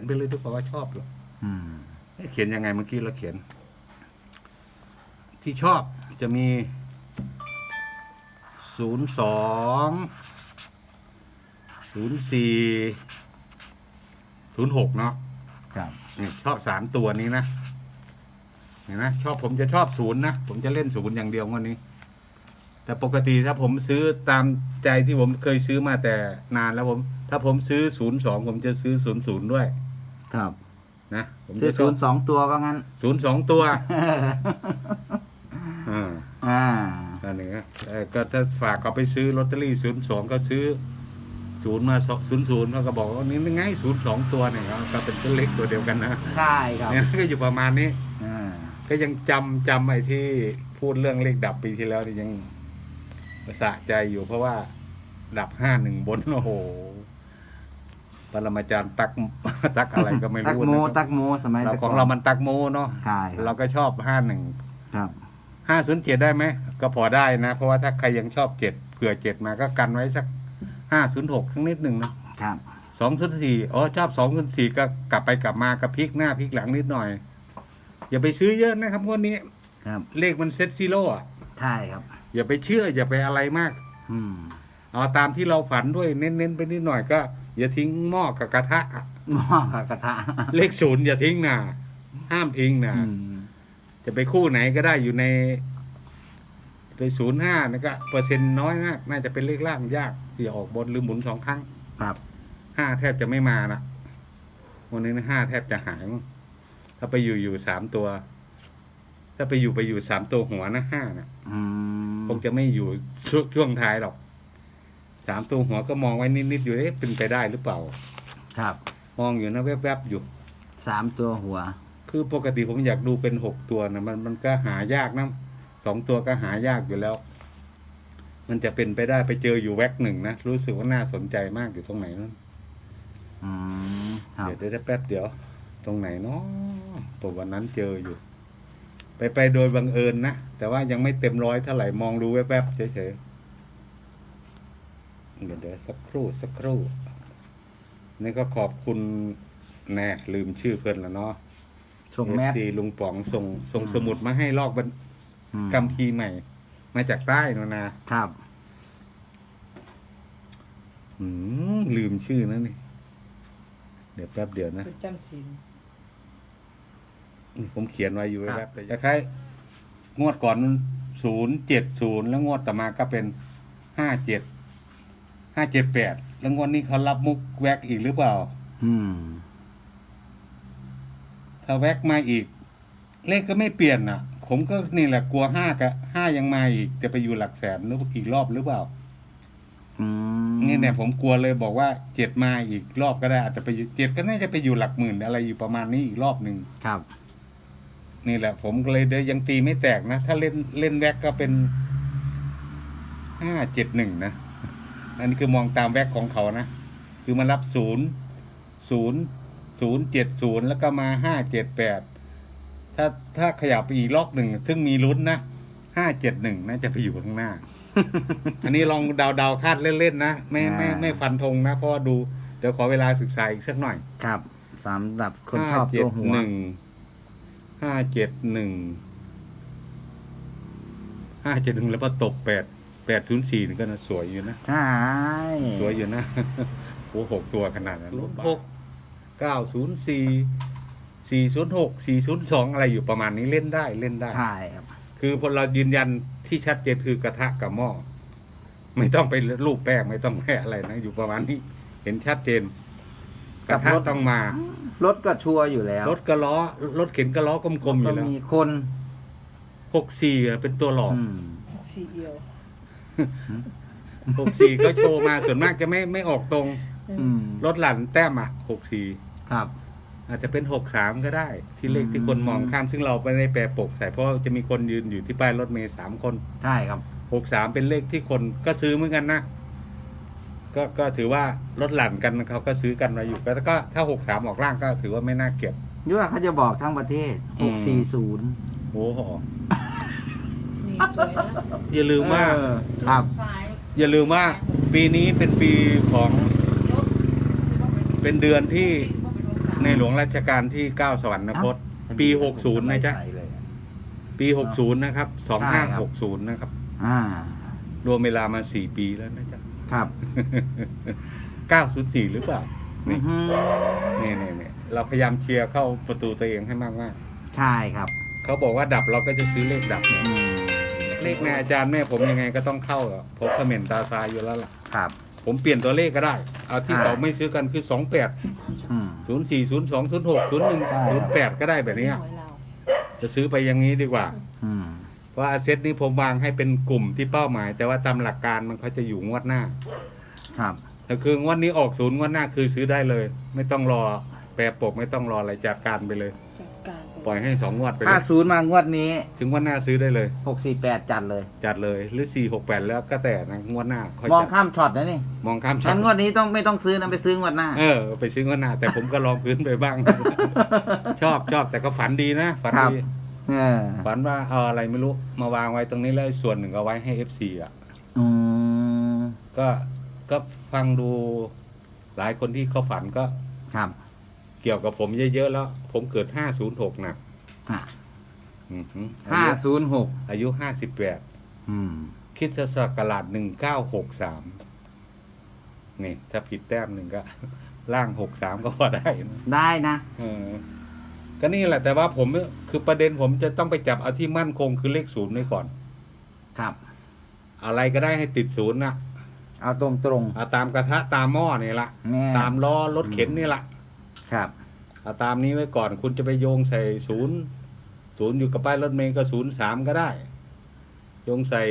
นไปเลยทุกคนว่าชอบหรอกอืมเอ๊ะเขียนยังไงเมื่อกี้เราเขียน ที่ชอบจะมีศูนย์สองศูนย์สี่ศูนย์หกเนาะครับนี่ชอบสามตัวนี้นะเห็นไหมชอบผมจะชอบศูนย์นะ ผมจะเล่นศูนย์อย่างเดียวงวันนี้ แต่ปกติถ้าผมซื้อตามใจที่ผมเคยซื้อมาแต่นานแล้วผม ถ้าผมซื้อศูนย์สองผมจะซื้อศูนย์ศูนย์ด้วย ครับนะผมซื้จะอชศูอบนย์สองตัวว่างั้น ศูนย์สองตัวอ่าอ่า อันนี้ก็เอ่อก็ถ้าฝากเขาไปซื้อลอตเตอรี่ศูนย์สองก็ซื้อศูนย์มาศูนย์ศูนย์เขาก็บอกว่านี่ไงศูนย์สองตัวเนี่ยก็เป็นตัวเล็กตัวเดียวกันนะใช่ครับเนี่ยก็อยู่ประมาณนี้ อ่าก็ยังจำจำไอ้ที่พูดเรื่องเลขดับปีที่แล้วนี่ยังสะใจอยู่เพราะว่า ดับห้าหนึ่งบนโอ้โห ปรมาจารย์ตักตักอะไรก็ไม่ตักรู้โมนะครับตักโมสมัยเราแต่ขก่องเรามันตักโมเนาะใช่คเรารับก็ชอบห้าหนึ่งครับห้าศูนย์เจ็ดได้ไหมก็พอได้นะ เพราะว่าถ้าใครยังชอบเจ็ดเผื่อเจ็ดมาก็กันไว้สักห้าศูนย์หกทั้งนิดหนึ่งนะครับ สองศูนย์สี่อ๋อชอบสองศูนย์สี่ก็กลับไปกลับมากับพลิกหน้าพลิกหลังนิดหน่อย อย่าไปซื้อเยอะนะครับงวันนี้ครับเลขมันเซ็ตซีโร่อะใช่ครับ อย่าไปเชื่ออย่าไปอะไรมาก อืม เอาตามที่เราฝันด้วยเน้นๆไปนิดหน่อยก็ อย่าทิ้งหม้อกับกระทะอะหม้อกับกระทะเลขศูนย์อย่าทิ้งนะห้ามทิ้งนะอืมจะไปคู่ไหนก็ได้อยู่ในไปศูนย์ห้านะก็เปอร์เซ็นต์น้อยมาก น่าจะเป็นเลขล่างยากที่จะออกบนหรือหมุนสองครั้ง ครับห้าแทบจะไม่มานะวันนี้ห้าแทบจะหายมั้งถ้าไปอยู่อยู่สามตัว ถ้าไปอยู่ไปอยู่สามตัวหัวนะห้านะอืมคงจะไม่อยู่ช่วงช่วงท้ายหรอก สามตัวหัวก็มองไว้นิดๆอยู่เอ๊ะเป็นไปได้หรือเปล่า ครับมองอยู่นะแวบๆอยู่ สามตัวหัว คือปกติผมอยากดูเป็นหกตัวนะมันมันก็หายากนะสองตัวก็หายากอยู่แล้ว มันจะเป็นไปได้ไปเจออยู่แว็กหนึ่งนะรู้สึกว่าน่าสนใจมากอยู่ตรงไหนนั่นอืมครับเดี๋ยวได้แป๊บเดี๋ยว ตรงไหนเนาะตัววันนั้นเจออยู่ ไปไปโดยบังเอิญนะแต่ว่ายังไม่เต็มร้อยเท่าไหร่มองดูแวบๆเฉยๆ เดี๋ยวเดี๋ยวสักครู่สักครู่ นี่ก็ขอบคุณแน่ลืมชื่อเพื่อนแล้วเนาะส่งแมสดีลุงป๋องส่งส่งอืมสมุดมาให้ลอกบันอืมกัมพีร์ใหม่ มาจากใต้นะนะครับ อืมลืมชื่อนะนี่ เดี๋ยวแป๊บเดียวนะ ประจำศีลนี่ผมเขียนไว้อยู่แป๊บแต่คล้ายๆงวดก่อนศูนย์เจ็ดศูนย์แล้วงวดต่อมาก็เป็นห้าเจ็ด ห้าเจ็ดแปดแล้วงวดนี้เขารับมุกแวกอีกหรือเปล่า อืม ถ้าแวกมาอีก เลขก็ไม่เปลี่ยนอะผมก็นี่แหละกลัวห้ากับห้ายังมาอีก จะไปอยู่หลักแสนหรืออีกรอบหรือเปล่า อืมนี่เนี่ยผมกลัวเลยบอกว่าเจ็ดมาอีกรอบก็ได้อาจจะไปอยู่เจ็ดก็น่าจะไปอยู่หลักหมื่นอะไรอยู่ประมาณนี้อีกรอบหนึ่งครับ นี่แหละ ผมก็เลยเดี๋ยวยังตีไม่แตกนะ ถ้าเล่นเล่นแวกก็เป็นห้าเจ็ดหนึ่งนะ อันนี้คือมองตามแวกของเขานะ คือมารับศูนย์ศูนย์ศูนย์เจ็ดศูนย์แล้วก็มาห้าเจ็ดแปดถ้าถ้าขยับไปอีกรอบหนึ่งซึ่งมีลุ้นนะห้าเจ็ดหนึ่งน่าจะไปอยู่ข้างหน้า อันนี้ลองเดาเดาๆคาดเล่นๆนะไม่ไม่อ่าไม่ฟันธงนะเพราะว่าดูเดี๋ยวขอเวลาศึกษาอีกสักหน่อย ครับสำหรับคนชห้าอบเจ็ตัดวหัวหนึ่งห้าเจ็ดหนึ่งห้าเจ็ดหนึ่งแล้วพอตกแปด แปดศูนย์สี่นี่ก็นะสวยอยู่นะ ใช่สวยอยู่นะ โอ้หกตัวขนาดนั้นหกเก้าศูนย์สี่สี่ศูนย์หกสี่ศูนย์สองอะไรอยู่ประมาณนี้เล่นได้เล่นได้ ใช่ครับ คือพอเรายืนยันที่ชัดเจนคือกระทะกับหม้อไม่ต้องไปรูปแป้งไม่ต้องไปอะไรนะอยู่ประมาณนี้ เห็นชัดเจน กระทะต้องมา รถก็ชัวร์อยู่แล้ว รถกระล้อ รถเข็นกระล้อกลมๆอก็ยู่แล้วมีคนหกสี่เป็นตัวหลอกอืมซีเอียว หกสี่ก็โชว์มาส่วนมากจะไม่ไม่ออกตรงอืมรถหลั่นแต้มอะหกสี่ครับ อาจจะเป็นหกสามก็ได้ ที่เลขที่คนมองข้ามซึ่งเราไม่ได้แปรปกใส่เพราะจะมีคนยืนอยู่ที่ป้ายรถเมย์สามคนใช่ครับ หกสามเป็นเลขที่คนก็ซื้อเหมือนกันนะก็ก็ถือว่าลดหลั่นกันเขาก็ซื้อกันมาอยู่ก็ก็ถ้าหกสามออกล่างก็ถือว่าไม่น่าเก็บยุว่าเขาจะบอกทั้งประเทศ อืม 640 โอ้โห นี่สวยนะ อย่าลืมว่า เออครับ ซ้ายอย่าลืมว่าปีนี้เป็นปีของรถเป็นเดือนที่ในหลวงรัชกาลที่เก้าสวรรคต ปี60นะจ๊ะใส่เลยอะปี 60 นะครับใช่ครับ 2560 นะครับ อ่า รวมเวลามา 4 ปีแล้วนะจ๊ะ ครับ904 หรือเปล่า นี่ อื้อหือนี่นี่นี่เราพยายามเชียร์เข้าประตูตัวเองให้มากมากใช่ครับ ๆเขาบอกว่าดับเราก็จะซื้อเลขดับเนี่ย อืม เลขในอาจารย์แม่ผมยังไงก็ต้องเข้าอะผมคอมเมนต์ตาซายอยู่แล้วล่ะ ครับ ผมเปลี่ยนตัวเลขก็ได้ เอาที่อ่าเขาไม่ซื้อกันคือ28อืม04 02 06 01 08ก็ได้แบบเนี้ยหวยเราจะซื้อไปอย่างนี้ดีกว่า อืม เพราะอาเซตนี้ผมวางให้เป็นกลุ่มที่เป้าหมาย แต่ว่าตามหลักการมันเขาจะอยู่งวดหน้า ครับ แต่คืองวดนี้ออกศูนย์งวดหน้าคือซื้อได้เลย ไม่ต้องรอแปรปกไม่ต้องรออะไรจัดการไปเลยจัดการไปปล่อยให้สองงวดไปเลห้ายศูนย์มางวดนี้ถึงงวดหน้าซื้อได้เลย หกสี่แปดจัดเลย จัดเลยหรือสี่หกแปดแล้วก็แต่นะงวดหน้าค่อยมองจัดข้ามช็อตนะนี่มองข้ามช็องั้ตนงวดนี้ต้องไม่ต้องซื้อนะไปซื้องวดหน้า เออไปซื้องวดหน้า แต่ผมก็ลองพื้นไปบ้าง ชอบชอบแต่ก็ฝันดีนะฝันครับดีเออฝันว่าเอาอะไรไม่รู้มาวางไว้ตรงนี้แล้วอีกส่วนหนึ่งเอาไว้ให้เอฟซีอะ อืมก็ก็ฟังดูหลายคนที่เขาฝันก็ครับเกี่ยวกับผมเยอะๆแล้ว ผมเกิดห้าศูนย์หกนะอะอือหือห้าศูนย์หกอายุห้าสิบแปดอืม คริดศักราชหนึ่งเก้าหกสามนี่ ถ้าผิดแต้มหนึ่งก็ ล่างหกสามก็พอได้นะได้นะ เออ ก็นี่แหละ แต่ว่าผมคือประเด็นผมจะต้องไปจับเอาที่มั่นคงคือเลขศูนย์ไว้ก่อน ครับ อะไรก็ได้ให้ติดศูนย์นะเอาตรงตรงเอาตามกระทะตามหม้อนี่ละ ๆแน่ ตามล้อรถเข็นนี่ละ ครับเอาตามนี้ไว้ก่อนคุณจะไปโยงใส่ศูนย์ศูนย์อยู่กับป้ายรถเมย์ก็ศูนย์สามก็ได้ โยงใส่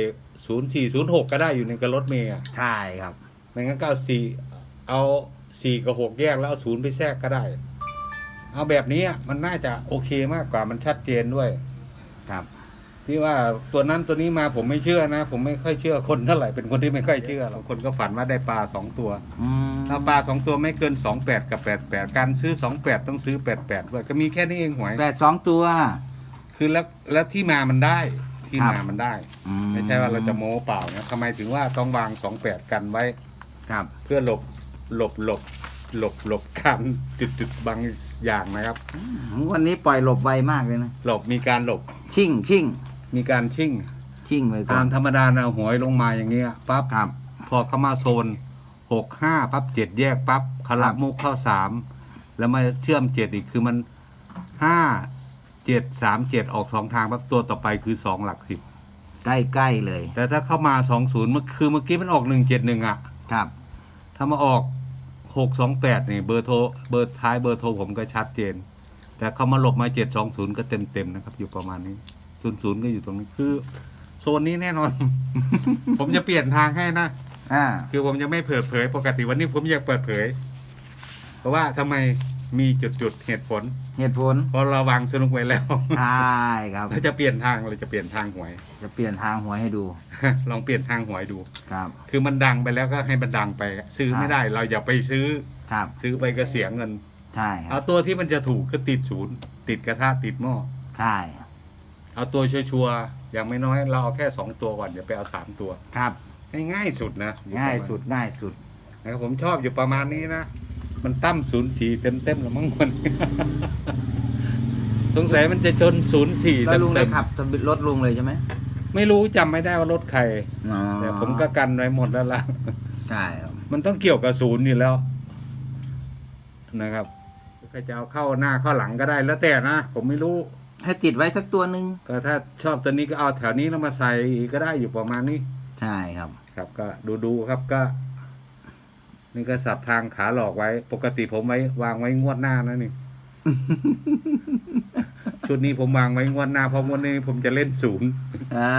ศูนย์สี่ศูนย์หกก็ได้อยู่ในกับรถเมย์อะใช่ครับไม่งั้นก็เอาสี่เอาสี่กับหกแยกแล้วเอาศูนย์ไปแทรกก็ได้ เอาแบบนี้อะมันน่าจะโอเคมากกว่ามันชัดเจนด้วยครับ ที่ว่าตัวนั้นตัวนี้มาผมไม่เชื่อนะ ผมไม่ค่อยเชื่อคนเท่าไหร่เป็นคนที่ไม่ค่อยเชื่อบางคนก็ฝันว่าได้ปลาสองตัวอืมถ้าปลาสองตัวไม่เกินสองแปดกับแปดแปดการซื้อสองแปดต้องซื้อแปดแปดด้วยก็มีแค่นี้เองหวย แปดสองตัวคือแล้วแล้วที่มามันได้ที่ครับมามันได้ อืไม่ใช่ว่าเราจะโม้เปล่านะทำไมถึงว่าต้องวางสองแปดกันไว้ ครับ เพื่อหลบหลบหลบหลบหลบการจุดจุดบางอย่างนะครับ วันนี้ปล่อยหลบไวมากเลยนะ หลบมีการหลบชิ่งชิ่ง มีการชิ่ง ชิ่งเลยก่อตามนธรรมดานะหวยลงมาอย่างเงี้ยปั๊บครับ พอเข้ามาโซนหกห้าปั๊บเจ็ดแยกปั๊บคารามุกเข้าสามแล้วมาเชื่อมเจ็ดอีกคือมันห้าเจ็ดสามเจ็ดออกสองทางปั๊บตัวต่อไปคือสองหลักสิบใกล้ๆเลยแต่ถ้าเข้ามาสองศูนย์เมื่อคือเมื่อกี้มันออกหนึ่งเจ็ดหนึ่งอะครับ ถ้ามาออกหกสองแปดนี่เบอร์โทร เบอร์ท้ายเบอร์โทรผมก็ชัดเจน แต่เขามาหลบมาเจ็ดสองศูนย์ก็เต็มเต็มๆนะครับ อยู่ประมาณนี้ ศูนย์ศูนย์ก็อยู่ตรงนี้คือ โซนนี้แน่นอน ผมจะเปลี่ยนทางให้นะอ่า คือผมยังไม่เปิดเผย ปกติวันนี้ผมอยากเปิดเผย เพราะว่าทำไมมีจุดจุดๆเหตุผล เหตุผลเพราะเราวางสนุกไว้แล้วใช่ครับ เราจะเปลี่ยนทางเราจะเปลี่ยนทางหวย จะเปลี่ยนทางหวยให้ดูลองเปลี่ยนทางหวยดู ครับ คือมันดังไปแล้วก็ให้มันดังไป ซื้อไม่ได้ เราอย่าไปซื้อ ครับ ซื้อไปก็เสียเงิน ใช่คเอารับตัวที่มันจะถูกก็ติดศูนย์ติดกระทะติดหม้อใช่ เอาตัวชัวร์ๆอย่างไม่น้อยเราเอาแค่สองตัวก่อนอย่าไปเอาสามตัว ครับ ง่ายๆสุดนะง่ายสุดง่ายสุด นะครับผมชอบอยู่ประมาณนี้นะ มันตั้มศูนย์สี่เต็มเต็มๆแล้วมั้งคน สงสัยมันจะจนศูนย์สี่แล้วเต็มลุงเต็ได้มขับรถลุงเลยใช่ไหมไม่รู้จำไม่ได้ว่ารถใคร อ๋อแต่ผมก็กันไว้หมดแล้วล่ะ ใช่ครับมันต้องเกี่ยวกับศูนย์อยู่แล้ว นะครับใครจะเอาเข้าหน้าเข้าหลังก็ได้แล้วแต่นะ ผมไม่รู้ ให้ติดไว้สักตัวหนึ่งก็ถ้าชอบตัวนี้ก็เอาแถวนี้แล้วมาใส่ก็ได้อยู่ประมาณนี้ ใช่ครับ ครับ ก็ดูดูๆครับก็ นี่ก็สับทางขาหลอกไว้ ปกติผมไว้ วางไว้งวดหน้านะนี่ ชุดนี้ผมวางไว้งวดหน้าเพราะงวดนี้ผมจะเล่นศูนย์อ่า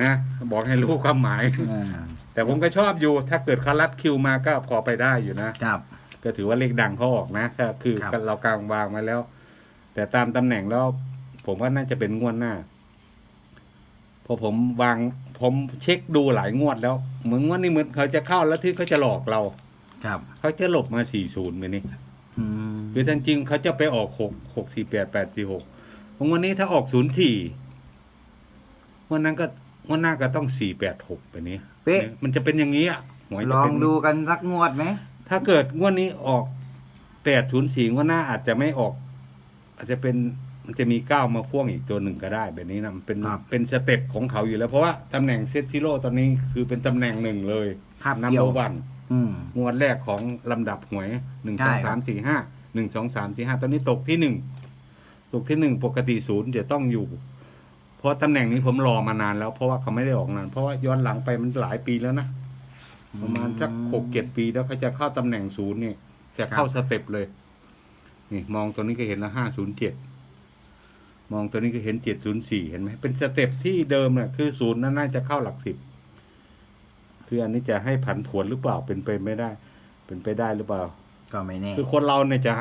นะบอกให้รู้ความหมาย อ่าแต่ผมก็ชอบอยู่ ถ้าเกิดเขารัดคิวมาก็พอไปได้อยู่นะ ครับ ก็ถือว่าเลขดังเขาออกนะก็คือครับ เรากลางวางมาแล้ว แต่ตามตำแหน่งแล้ว ผมว่าน่าจะเป็นงวดหน้าเพอผมวาง ผมเช็คดูหลายงวดแล้ว เหมือนงวดนี้เหมือนเขาจะเข้าแล้วที่เขาจะหลอกเรา ครับ เขาจะหลบมาสี่ศูนย์ไปนี่อืมคือจริงๆเขาจะไปออกหกหกสี่แปดแปดสี่หกวันนี้ถ้าออกศูนย์สี่วันนั้นก็วันหน้าก็ต้องสี่แปดหกไปนี้เป๊ะมันจะเป็นอย่างนี้อะหวยลจะอเป็งนดูกันสักงวดไหมถ้าเกิดงวดนี้ออกแปดศูนย์สี่ก็น่าอาจจะไม่ออก อาจจะเป็น มันจะมีเก้ามาพ่วงอีกตัวหนึ่งก็ได้ แบบนี้นะมันเป็นครับเป็นสเต็ปของเขาอยู่แล้ว เพราะว่าตำแหน่งเซตซิโร่ตอนนี้คือเป็นตำแหน่งหนึ่งเลยครับนัมเกี่เบยอวร์วันอืม งวดแรกของลำดับหวยหนึ่งใช่สองครัสาบ มสี่ห้าหนึ่งสองสามสี่ห้าตอนนี้ตกที่หนึ่งตกที่หนึ่งปกติศูนย์จะต้องอยู่ เพราะตำแหน่งนี้ผมรอมานานแล้วเพราะว่าเขาไม่ได้ออกนานเพราะว่าย้อนหลังไปมันหลายปีแล้วนะ ประมาณสักหกเจ็ดปีแล้วเขาจะเข้าตำแหน่งศูนย์เนี่ยจะเข้าสเต็ปเลย นี่มองตัวนี้ก็เห็นละห้าศูนย์เจ็ด มองตัวนี้ก็เห็นเจ็ดศูนย์สี่เห็นไหมเป็นสเต็ปที่เดิมเนี่ยคือศูนย์นั้นน่าจะเข้าหลักสิบคืออันนี้จะให้ผันผวนหรือเปล่าเป็นไปไม่ได้ เป็นไปได้หรือเปล่า ก็ไม่แน่ คือคนเราเนี่ยจะ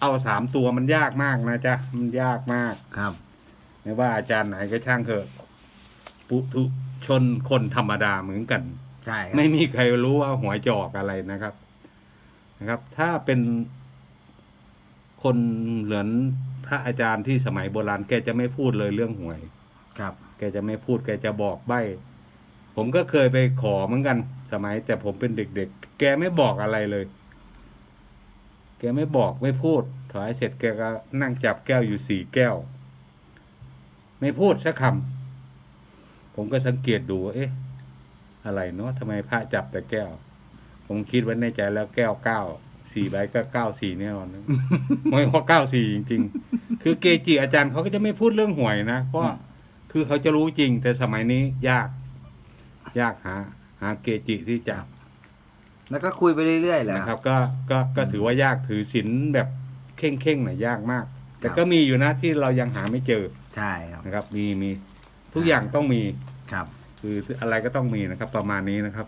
เอาสามตัวมันยากมากนะจ๊ะมันยากมากครับ ไม่ว่าอาจารย์ไหนก็ช่างเถอะปุถุชนคนธรรมดาเหมือนกัน ใช่ครับไม่มีใครรู้ว่าหวยจะออกอะไรนะครับ นะครับ ถ้าเป็นคนเหมือน พระอาจารย์ที่สมัยโบราณแกจะไม่พูดเลยเรื่องหวย ครับ แกจะไม่พูดแกจะบอกใบ้ผมก็เคยไปขอเหมือนกัน สมัย แต่ผมเป็นเด็กๆ แกไม่บอกอะไรเลย แกไม่บอกไม่พูด ถอยเสร็จแกก็นั่งจับแก้วอยู่สี่แก้ว ไม่พูดสักคำผมก็สังเกตดูว่าเอ๊ะ อะไรเนาะทำไมพระจับแต่แก้ว ผมคิดไว้ในใจแล้วแก้วเก้า สี่ใบก็เก้าสี่แน่นอนนะไม่ว่าเก้าสี่จริง ๆ คือเกจิอาจารย์เขาก็จะไม่พูดเรื่องหวยนะเพราะอืมคือเขาจะรู้จริง แต่สมัยนี้ยาก ยากหา หาเกจิที่จะแล้วก็คุยไปเรื่อยๆแหละนะครับ ก็ก็ก็ถือว่ายากถือศีลแบบเข่งเข่งๆหน่อยยากมาก แต่ครับก็มีอยู่นะที่เรายังหาไม่เจอใช่ครับนะครับ มีมีทุกอย่างต้องมีครับ คืออะไรก็ต้องมีนะครับ ประมาณนี้นะครับ